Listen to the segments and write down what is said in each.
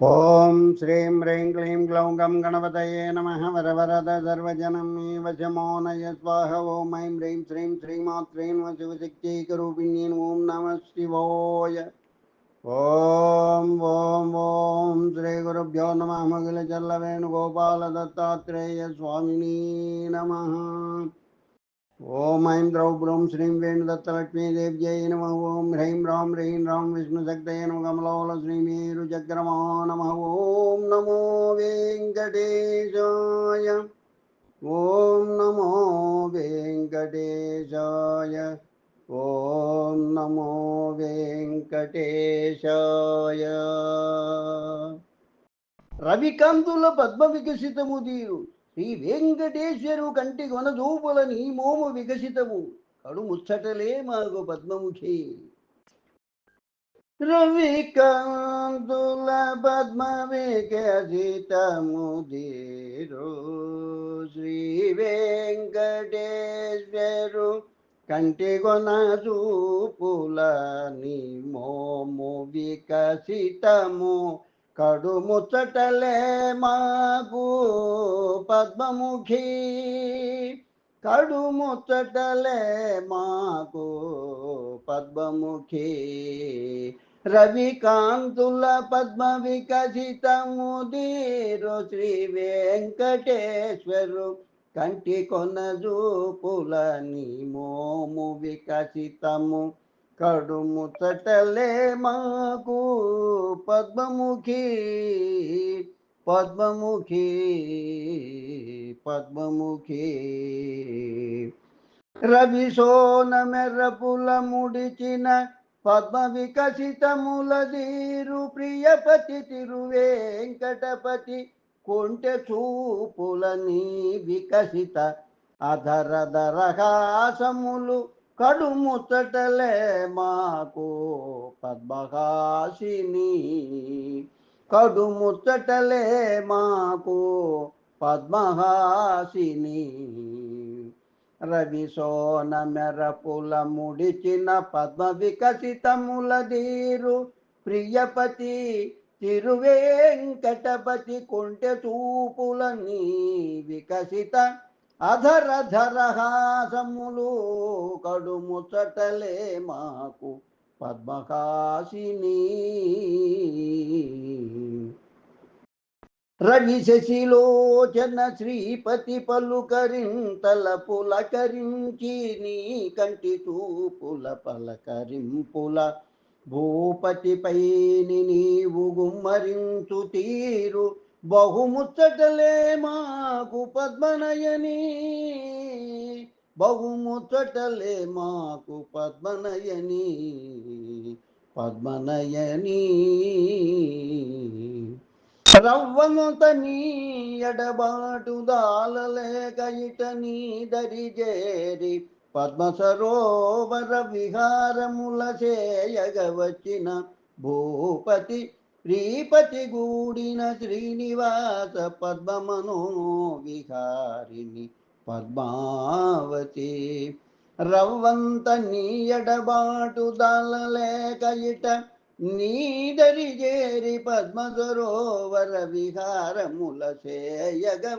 ఓం శ్రీం హ్రీం క్లీం గ్లౌం గం గణపతయే నమ వరవరద సర్వజనం మే వశమో నయ స్వాహ ఓం ఐం హ్రీం శ్రీం శ్రీమాత్రేన్ శివశక్తీకరూపిణ్యేన్ ఓం నమ శివోయ ఓం ఓం ఓం శ్రీ గురుభ్యో నమ మగిల ఓం ఐం ద్రౌ బ్రౌం శ్రీం వేణుదత్తలక్ష్మీదేవ్యై నమ. ఓం హ్రైం రాం హ్రీం రాం విష్ణుశక్తయ నమ. కమలోల శ్రీమేరుచక్రమా నమ. ఓం నమో వెంకటేశాయ. ఓం నమో వెంకటేశాయ. ఓం నమో వెంకటేశాయ. రవికాంతుల పద్మ వికసితము తీరు. శ్రీ వెంకటేశ్వరు కంటి కొనదూపుల నీ మోము వికసితము. కడు ముచ్చటలే మాకు పద్మముఖి. రవికాంతుల పద్మ వికసితము తీరు. శ్రీ వెంకటేశ్వరు కంటి కొన చూపుల నీ మోము వికసితము. కడు ముచ్చటలే మాకు పద్మముఖి. కడు ముచ్చటలే మాకు పద్మముఖి. రవికాంతుల పద్మ వికసితముదీరు శ్రీ వెంకటేశ్వరు. కంటి కొన జూపుల నీ మోము వికసితము. కడుముతటలే ముచ్చటలే మాకు పద్మముఖి పద్మముఖి పద్మముఖి. రవి సోన మెర్రపుల ముడిచిన పద్మ వికసితములదీరు ప్రియపతి తిరువేంకటపతి కొంటె చూపులని వికసిత అధరధరహాసములు కడు ముచ్చటలే మాకు పద్మహాసిని. కడు ముచ్చటలే మాకు పద్మహాసిని. రవి సోన మెరపుల ముడిచిన పద్మ వికసితముల దీరు ప్రియపతి తిరువేంకటపతి కొంటె చూపులని వికసిత అధరధరహాసములు కడు ముచ్చటలే మాకు పద్మకాశిని. రవి శశిలోచన శ్రీపతి పలుకరింతల పులకరించి నీ కంటి చూపుల పలకరింపుల భూపతిపై నీవు గుమ్మరించు తీరు బహుముచ్చటలే మాకు పద్మనయని. బహుముచ్చటలే మాకు పద్మనయని. పద్మనయని. రవ్వంత నీ ఎడబాటు దాలలేక ఇట నీ దరిజేరి పద్మ సరోవర విహారముల చేయగ వచ్చిన భూపతి శ్రీపతి గూడిన శ్రీనివాస పద్మమనో విహారిణి పద్మావతి. రవ్వంత నీయడబాటు ఎడబాటు ఇట నీదరి చేరి పద్మ సరోవర విహారముల చేయగ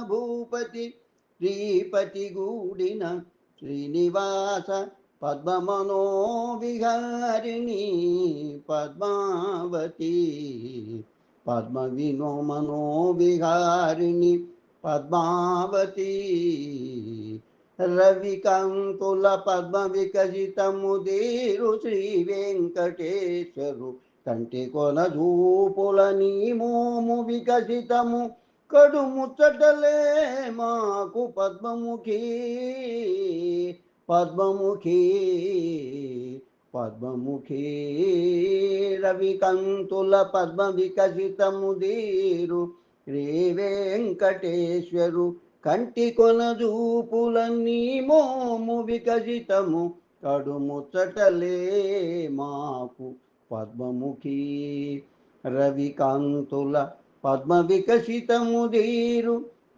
భూపతి. శ్రీపతి గూడిన శ్రీనివాస పద్మమనో విహారిణి పద్మావతి. పద్మ వినో విహారిణి పద్మావతి. రవికాంతుల పద్మ వికసితముదీరు శ్రీ వెంకటేశ్వరు కంటి కొన చూపుల నీ మోము వికసితము కడుముచ్చటలే మాకు పద్మముఖీ. పద్మముఖి పద్మముఖి రవికంతుల పద్మ వికసితముదీరు రే వెంకటేశ్వరు కంటి కొన చూపులన్నీ మోము వికసితము కడు ముచ్చటలే మాకు పద్మముఖి రవికాంతుల పద్మ వికసితము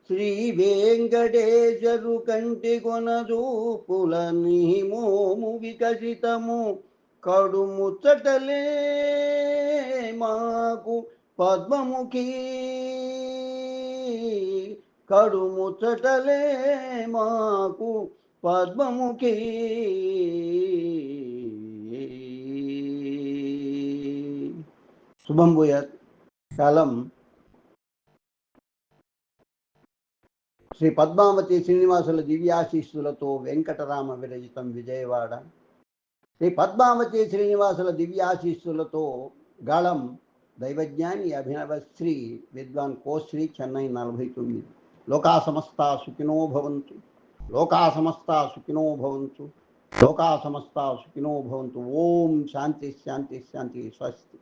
శ్రీ వెంకటేశ్వరు కంటి కొనదూపుల మోము వికసితము కడు ముచ్చటలే మాకు పద్మముఖి. కడుముచ్చటలే మాకు పద్మముఖి. శుభం భూయాత్. కాలం శ్రీ పద్మావతి శ్రీనివాసుల దివ్యాశీస్సులతో వెంకటరామ విరచితం విజయవాడ. శ్రీ పద్మావతి శ్రీనివాసుల దివ్యాశీస్సులతో గళం దైవజ్ఞాని అభినవశ్రీ విద్వాన్ కోశ్రీ చెన్నై నలభై తొమ్మిది. లోకా సమస్త సుఖినో భవంతు. లోకా సమస్త సుఖినో భవంతు. లోకా సమస్త సుఖినో భవంతు. ఓం శాంతి శాంతి శాంతి. స్వస్తి.